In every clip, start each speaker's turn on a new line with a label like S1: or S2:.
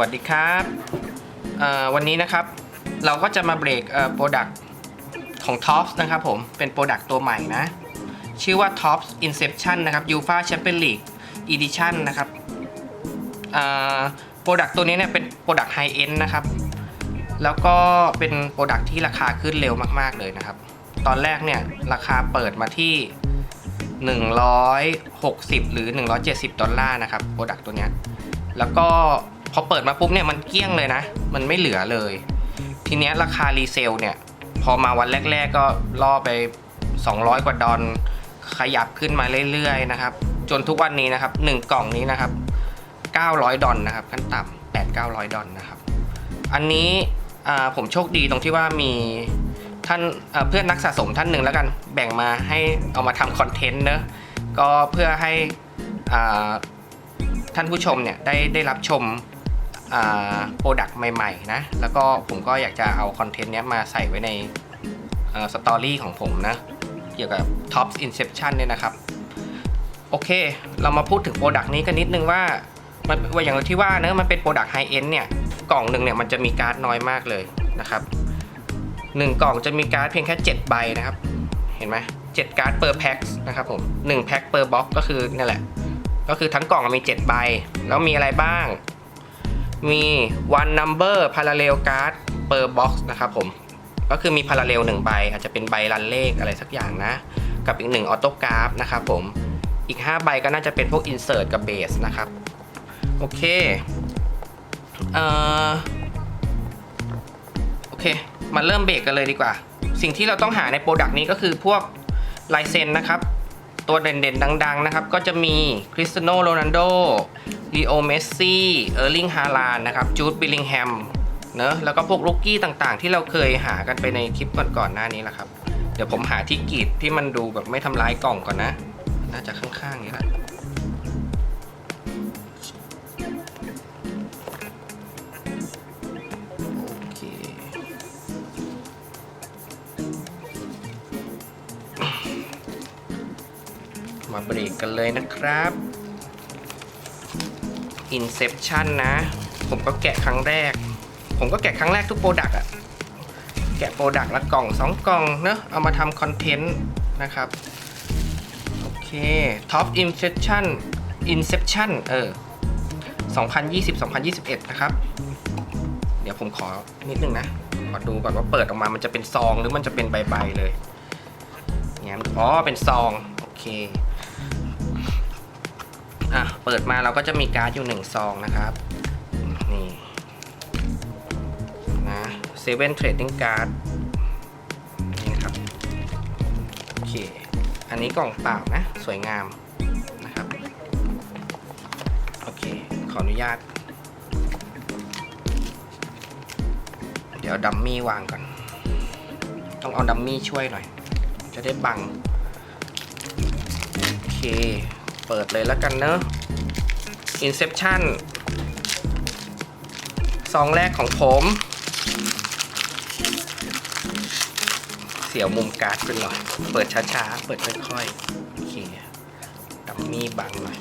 S1: วัสดีครับวันนี้นะครับเราก็จะมาเบรกโปรดักต์ของ Tops นะครับผม เป็นโปรดักต์ตัวใหม่นะ ชื่อว่า Tops Inception นะครับ UEFA Champions League Edition นะครับโปรดักต์ตัวนี้เนี่ยเป็นโปรดักต์ไฮเอ็นด์นะครับ แล้วก็เป็นโปรดักต์ที่ราคาขึ้นเร็วมาก ๆ เลยนะครับ ตอนแรกเนี่ยราคาเปิดมาที่ 160 หรือ 170 ดอลลาร์นะครับโปรดักต์ตัวนี้แล้วก็ อเปิดมาปุ๊บเนี่ยมันเกลี้ยงเลยนะ มันไม่เหลือเลย ทีเนี้ยราคารีเซลเนี่ย พอมาวันแรก ๆ ก็ล่อไป 200 กว่าดอลขยับขึ้นมาเรื่อยๆนะครับ จนทุกวันนี้นะครับ 1 กล่องนี้นะครับ 900 ดอลนะครับขั้นต่ำ8 900 ดอลนะครับ อันนี้ผมโชคดีตรงที่ว่ามีท่านเพื่อนนักสะสมท่านหนึ่งแล้วกันแบ่งมาให้เอามาทำคอนเทนต์เนอะก็เพื่อให้ท่านผู้ชมเนี่ยได้ได้รับชม โปรดักต์ใหม่ๆนะ แล้วก็ผมก็อยากจะเอาคอนเทนต์เนี้ยมาใส่ไว้ในสตอรี่ของผมนะ เกี่ยวกับ Top Inception เนี่ยนะครับ โอเค เรามาพูดถึงโปรดักต์นี้กันนิดนึงว่า มันว่าอย่างที่ว่าเนะมันเป็นโปรดักต์ไฮเอนด์เนี่ย กล่องหนึ่งเนี่ยมันจะมีการ์ดน้อยมากเลยนะครับหนึ่งกล่องจะมีการ์ดเพียงแค่ 7 ใบนะครับ เห็นไหมเจ็ดการ์ด per pack นะครับผม1 pack per box ก็คือนี่แหละ ก็คือทั้งกล่องมี 7 ใบ แล้วมีอะไรบ้าง มี one number parallel card per box นะครับผม ก็คือมี parallel 1ใบ อาจจะเป็นใบรันเลขอะไรสักอย่างนะ กับอีก1 auto graph นะครับผม อีก 5 ใบก็น่าจะเป็นพวก insert กับ base นะครับ โอเค เอ่อ โอเค มาเริ่มเบรกกันเลยดีกว่า สิ่งที่เราต้องหาในโปรดักต์นี้ก็คือพวกลายเซ็นนะครับ ตัวเด่นๆ ดัง ๆ นะครับ ก็จะมีคริสเตียโนโรนัลโดลีโอเมสซี่เออร์ลิงฮาลานนะครับจูดบิลลิงแฮมเนอะแล้วก็พวกลูกกี้ต่างๆ ที่เราเคยหากันไปในคลิปก่อนๆหน้านี้แหละครับ เดี๋ยวผมหาที่กรีดที่มันดูแบบไม่ทำร้ายกล่องก่อนนะ น่าจะข้างๆนี้แหละ มาเบรกกันเลยนะครับ Inception นะ ผมก็แกะครั้งแรก ผมก็แกะครั้งแรกทุกโปรดักต์อะแกะโปรดักต์ละกล่อง2กล่องเนอะเอามาทำคอนเทนต์นะครับ โอเค Top Inception Inception เออ 2020-2021 นะครับ เดี๋ยวผมขอนิดนึงนะ ขอดูก่อนว่าเปิดออกมามันจะเป็นซองหรือมันจะเป็นใบๆเลยเนี่ยอ๋อ เป็นซอง โอเค อะเปิดมาเราก็จะมีการ์ดอยู่หนึ่งซองนะครับ นี่นะเซเว่นเทรดดิ้งการ์ดนี่ครับ โอเค อันนี้กล่องเปล่านะ สวยงามนะครับ โอเค ขออนุญาต เดี๋ยวดัมมี่วางก่อน ต้องเอาดัมมี่ช่วยหน่อย จะได้บัง โอเค เปิดเลยแล้วกันเนอะ Inception ซองแรกของผม เสียวมุมการ์ดไปหน่อย เปิดช้าๆ เปิดค่อยๆ โอเคดัมมี่บังหน่อย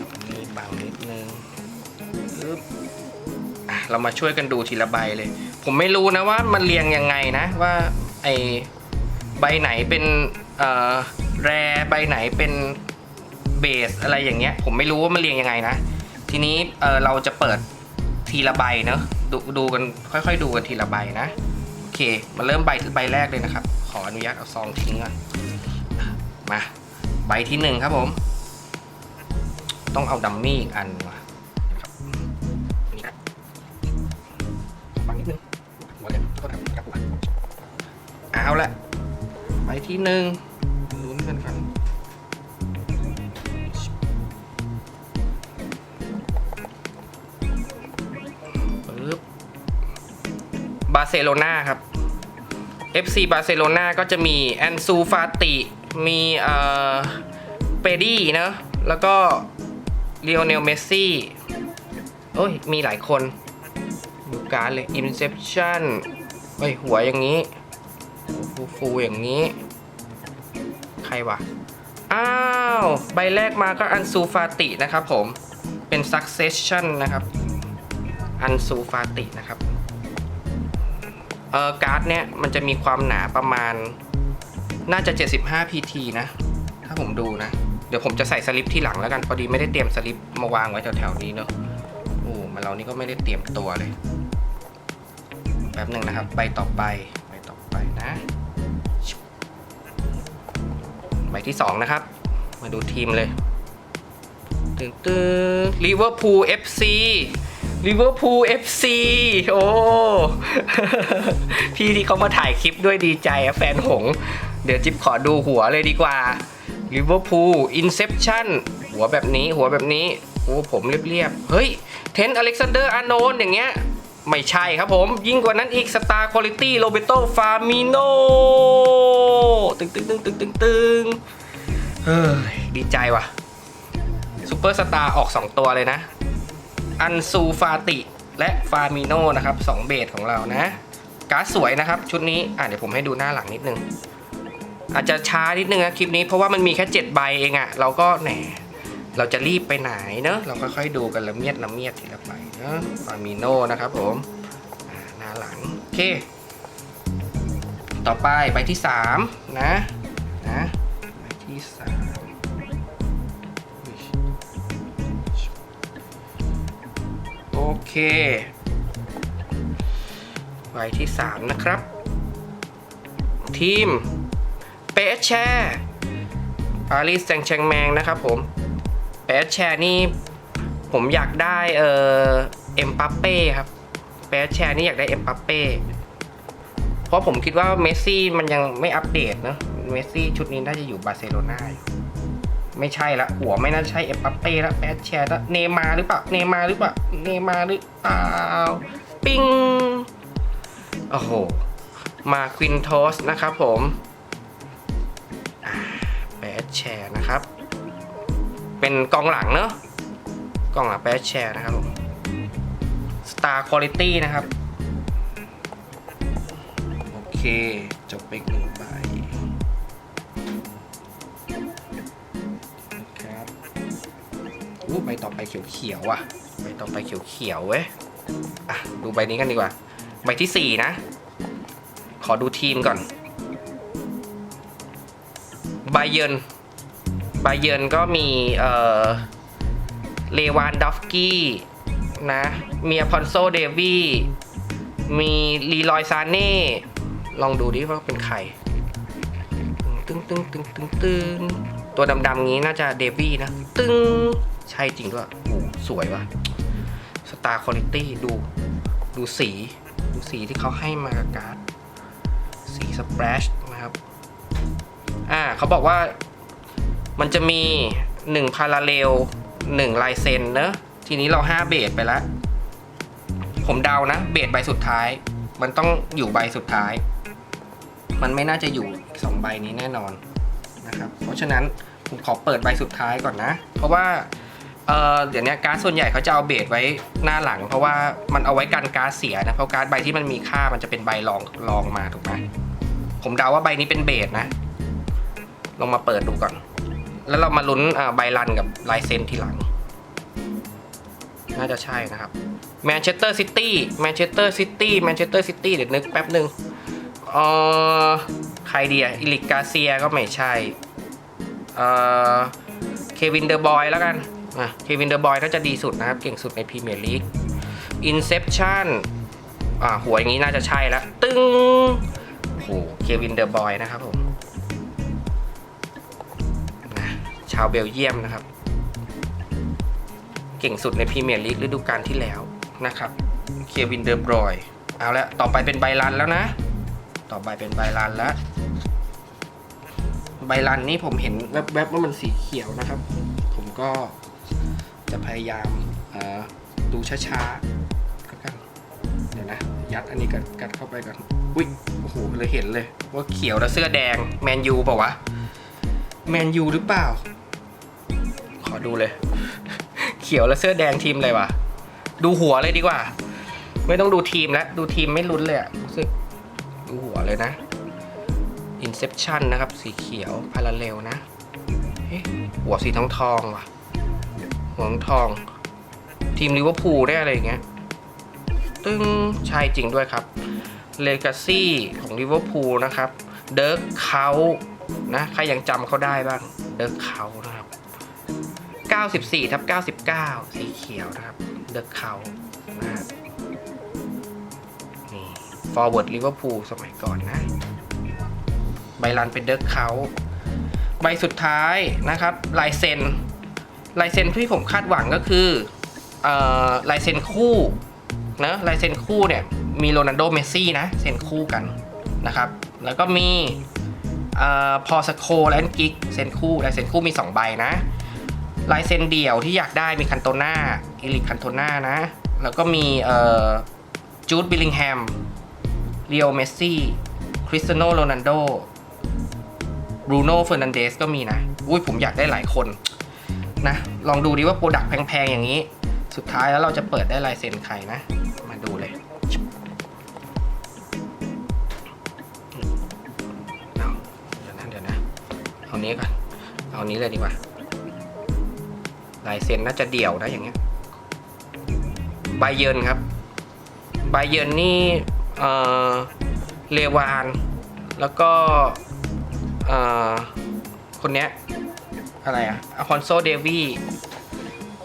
S1: ดัมมี่บังนิดนึงปึ๊บเรามาช่วยกันดูทีละใบเลย ผมไม่รู้นะว่ามันเรียงยังไงนะว่าไอใบไหนเป็น แรใบไหนเป็นเบสอะไรอย่างเงี้ย ผมไม่รู้ว่ามันเรียงยังไงนะ ทีนี้เเราจะเปิดทีละใบเนอะดูดูกันค่อย ๆ ดูกันทีละใบนะโอเคมาเริ่มใบใบแรกเลยนะครับ ขออนุญาตเอาซองทิ้งก่อนมาใบที่หนึ่งครับผม ต้องเอาดัมมี่อีกอันว่ะนี่นะฟังนิดนึงหัวเลยก็ทำกับหัวเอาละ ไปที่หนึ่งลุ้นกันกันปึ๊บบาร์เซโลนาครับ FC บาร์เซโลนาก็จะมีแอนซูฟาติ มีเอ่อเปดี้เนะแล้วก็เล o โอเนลเมสซี่โอ้ย มีหลายคนดูการเลย Inception เฮ้ย หัวอย่างนี้ ฟูฟูๆอย่างนี้ ใครวะ อ้าว ใบแรกมาก็อันซูฟาตินะครับผม เป็น Succession นะครับ อันซูฟาตินะครับ เออการ์ดเนี่ยมันจะมีความหนาประมาณ น่าจะ 75 pt นะ ถ้าผมดูนะ เดี๋ยวผมจะใส่สลิปที่หลังแล้วกัน พอดีไม่ได้เตรียมสลิปมาวางไว้แถวๆนี้เนอะโอ้มาเรานี่ก็ไม่ได้เตรียมตัวเลย แป๊บหนึ่งนะครับ ใบต่อไป ที่สองนะครับ มาดูทีมเลยตึงตึงลิเวอร์พูลเอฟซีลิเวอร์พูลเอฟซีโอ้พี่ที่เขามาถ่ายคลิปด้วยดีใจอะแฟนหง เดี๋ยวจิ๊บขอดูหัวเลยดีกว่าลิเวอร์พูลอินเซปชั่นหัวแบบนี้หัวแบบนี้โอ้ผมเรียบๆ เฮ้ย เทนอเล็กซานเดอร์อาร์โนนอย่างเงี้ย ไม่ใช่ครับผมยิ่งกว่านั้นอีกสตาร์คุณ i t y โรเบโตฟามิโนตึงตึงตึงตึงตึงตึงเฮ้ยดีใจว่ะซูเปอร์สตาร์ออก 2 ตัวเลยนะ อันซูฟาติและฟามิโนนะครับ2เบสของเรานะการ์ดสวยนะครับ ชุดนี้อะเดี๋ยวผมให้ดูหน้าหลังนิดนึง อาจจะช้านิดนึงนะคลิปนี้เพราะว่ามันมีแค่ 7 ใบเองอะเราก็แหน เราจะรีบไปไหนเนอะเราค่อยๆดูกันละเมียดละเมียดทีละใบเนอะฟามิโนนะครับผมหน้าหลังโอเค ต่อไปใบที่3นะนะใบที่สามโอเคใบที่3นะครับ ทีมเปแชร์ปารีสแซงต์แชงแมงนะครับผม เปแชร์นี่ผมอยากได้เออเอ็มปัปเป้ครับเปแชร์นี่อยากได้เอ็มปัปเป้เพราะผมคิดว่าเมสซี่มันยังไม่อัปเดตเนะเมสซี่ชุดนี้น่าจะอยู่บาร์เซโลนาอยู่ไม่ใช่ละหัวไม่น่าใช่เอ็มปัปเป้ละเปแชร์ละเนมาร์หรือเปล่าเนมาร์หรือเปล่าเนมาร์หรือเปล่าปิ้งโอ้โหมาควินโทสนะครับผมแบดแชร์นะครับ เป็นกองหลังเนอะกองหลังแบดแชร์นะครับผม Star Quality นะครับ โอเค จบไปอีกหนึ่งใบนะครับอู้ใบต่อไปเขียวๆว่ะใบต่อไปเขียวๆเว้ยอะดูใบนี้กันดีกว่า ใบที่สี่นะ ขอดูทีมก่อน ไบเยน ไบเยนก็มีเอ่อเลวานดอฟกี้นะมีอพอนโซเดวี่มีลีลอยซาเน่ลองดูดิว่าเป็นใครตึงตึงตึงตึงตึ้งตัวดำๆงี้น่าจะเดวี่นะ ตึงใช่จริงด้วยโอ้สวยว่ะสตาร์คุณ i t y ดูดูสี ดูสีที่เขาให้มากับการ์ดสีสเปรชนะครับ อ่าเขาบอกว่า มันจะมี1พาราเลล1ลายเซนเนอะทีนี้เรา 5 เบสไปแล้ว ผมเดานะ เบสใบสุดท้าย มันต้องอยู่ใบสุดท้าย มันไม่น่าจะอยู่สองใบนี้แน่นอนนะครับ เพราะฉะนั้นผมขอเปิดใบสุดท้ายก่อนนะ เพราะว่าเออเดี๋ยวนี้การ์ดส่วนใหญ่เขาจะเอาเบสไว้หน้าหลัง เพราะว่ามันเอาไว้กันการ์ดเสียนะ เพราะการ์ดใบที่มันมีค่ามันจะเป็นใบรองรองมาถูกไหมผมเดาว่าใบนี้เป็นเบสนะ ลองมาเปิดดูก่อน แล้วเรามาลุ้นใบรันกับลายเซ็นทีหลัง น่าจะใช่นะครับแมนเชสเตอร์ซิตี้แมนเชสเตอร์ซิตี้แมนเชสเตอร์ซิตี้เดี๋ยวนึกแป๊บหนึ่งเอ่อใครเดียอิลิกาเซียก็ไม่ใช่เอ่อเควินเดอร์บอยแล้วกันอะเควินเดอร์บอยน่าจะดีสุดนะครับ เก่งสุดในพรีเมียร์ลีกอินเซปชั่นอ่าหัวอย่างนี้น่าจะใช่แล้วตึ้งโอ้โหเควินเดอร์บอยนะครับผมาวเบลเยียมนะครับ เก่งสุดในพรีเมียร์ลีกฤดูกาลที่แล้วนะครับเควินเดอร์บรอยเอาละต่อไปเป็นไบรันแล้วนะ ต่อไปเป็นไบรันแล้วไบรันนี่ผมเห็นแวบๆว่ามันสีเขียวนะครับ ผมก็จะพยายามดูช้าๆก็กันเดี๋ยวนะ ยัดอันนี้กันกัดเข้าไปก่อนอุ้ยโอ้โหเลยเห็นเลย ว่าเขียวแล้วเสื้อแดงแมนยูเปล่าวะแมนยูหรือเปล่า ขอดูเลย เขียวแล้วเสื้อแดงทีมอะไรวะ ดูหัวเลยดีกว่า ไม่ต้องดูทีมแล้ว ดูทีมไม่ลุ้นเลยอะรู้สึก ดูหัวเลยนะ Inception นะครับ สีเขียวพาราเลลนะหัวสีทองทองว่ะหัวทอง ทีมลิเวอร์พูลได้อะไรอย่างเงี้ย ตึ้งใช่จริงด้วยครับ Legacy ของ Liverpool นะครับ เดิร์กเขานะ ใครยังจำเขาได้บ้าง เดิร์กเขานะ 94ทับ99 สีเขียวนะครับ เดิร์กเขานะฮะนี่ Forward Liverpool สมัยก่อนนะ ใบรันเป็นเดิร์กเขาใบสุดท้ายนะครับ ลายเซ็นลายเซ็นที่ผมคาดหวังก็คือออลายเซ็นคู่นะลายเซ็นคู่เนี่ยมีโรนัลโดเมสซี่นะเซ็นคู่กันนะครับ แล้วก็มีออพอสโคและกิกเซ็นคู่ลายเซ็นคู่มี 2 ใบนะ ลายเซ็นเดี่ยวที่อยากได้มีคันโตนาอิลิคันโตนานะ แล้วก็มีเอ่อจูดบิลลิงแฮมเรียวเมสซี่คริสเตียโนโรนัลโดบรูโน่เฟอร์นันเดสก็มีนะ อุ้ยผมอยากได้หลายคนนะ ลองดูดิว่าโปรดักต์แพงๆ อย่างนี้ สุดท้ายแล้วเราจะเปิดได้ลายเซ็นใครนะ มาดูเลยเอาเดี๋ยวนะเดี๋ยวนะ เอานี้ก่อน เอานี้เลยดีกว่า ลายเซ็นน่าจะเดี่ยวนะอย่างเงี้ยไบเยินครับไบเยินนี่เอ่อเลวาน แล้วก็เอ่อคนเนี้ยอะไรอะอคอนโซเดวี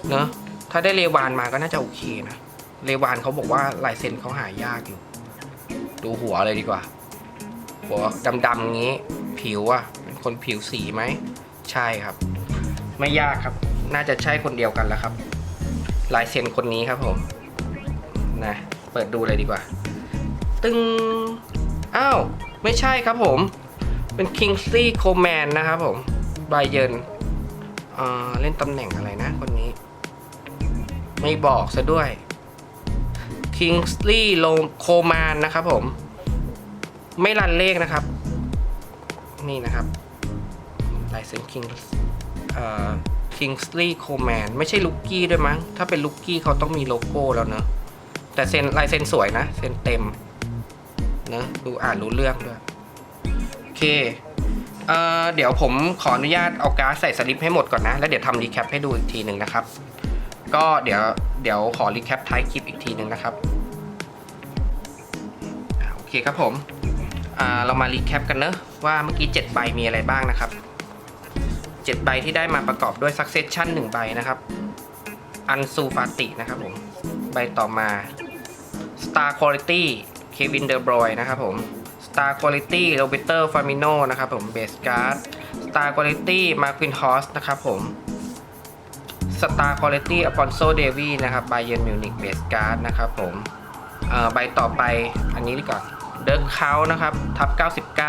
S1: เนอะถ้าได้เลวานมาก็น่าจะโอเคนะ เลวานเขาบอกว่าลายเซ็นเขาหายากอยู่ ดูหัวเลยดีกว่า หัวดำๆงี้ ผิวอะเป็นคนผิวสีไหม ใช่ครับ ไม่ยากครับ น่าจะใช่คนเดียวกันแล้วครับ ลายเซ็นคนนี้ครับผม นะ เปิดดูเลยดีกว่า ตึงอ้าว ไม่ใช่ครับผม เป็น Kingsley Coman นะครับผมไบเยนเล่นตำแหน่งอะไรนะคนนี้ ไม่บอกซะด้วย Kingsley Coman นะครับผม ไม่รันเลขนะครับ นี่นะครับลายเซ็น King เอ่อ Kingsley Coman ไม่ใช่ลุกกี้ด้วยมั้ง ถ้าเป็นลุกกี้เขาต้องมีโลโก้แล้วเนอะแต่เซ็นลายเซ็นสวยนะ เซ็นเต็มเนอะดูอ่านรู้เรื่องด้วย โอเคเอ่อเดี๋ยวผมขออนุญาตเอาการ์ดใส่สลิปให้หมดก่อนนะ แล้วเดี๋ยวทำรีแคปให้ดูอีกทีหนึ่งนะครับ ก็เดี๋ยวเดี๋ยวขอรีแคปท้ายคลิปอีกทีหนึ่งนะครับโอเคครับผมเรามารีแคปกันเนอะว่าเมื่อกี้7ใบมีอะไรบ้างนะครับ 7 ใบที่ได้มาประกอบด้วย Succession 1 ใบนะครับ อันซูฟาตินะครับผม ใบต่อมา Star Quality เควินเดอร์บรอยนะครับผม Star Quality โรเบเตอร์ฟามิโนนะครับผมเบสการ์ด Star Quality มาร์ควินฮอสนะครับผม Star Quality อ p อนโซเดวีนะครับไบเยนมิวนิกเบสการ์ดนะครับผมใบต่อไปอันนี้ดีกว่าเดิร์กเคานะครับทับ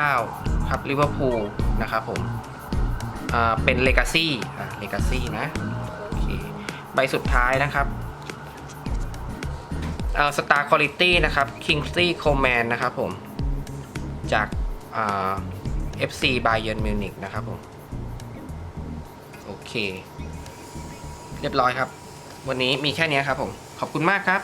S1: 99 ครับลิเวอร์พูลนะครับผม เป็นเลกาซี่อ่าเลกาซี่นะโอเคใบสุดท้ายนะครับเอ่อ Star Quality นะครับ Kingsley Coman นะครับผม จากเอ่า FC Bayern Munich นะครับผม โอเค เรียบร้อยครับ วันนี้มีแค่นี้ครับผม ขอบคุณมากครับ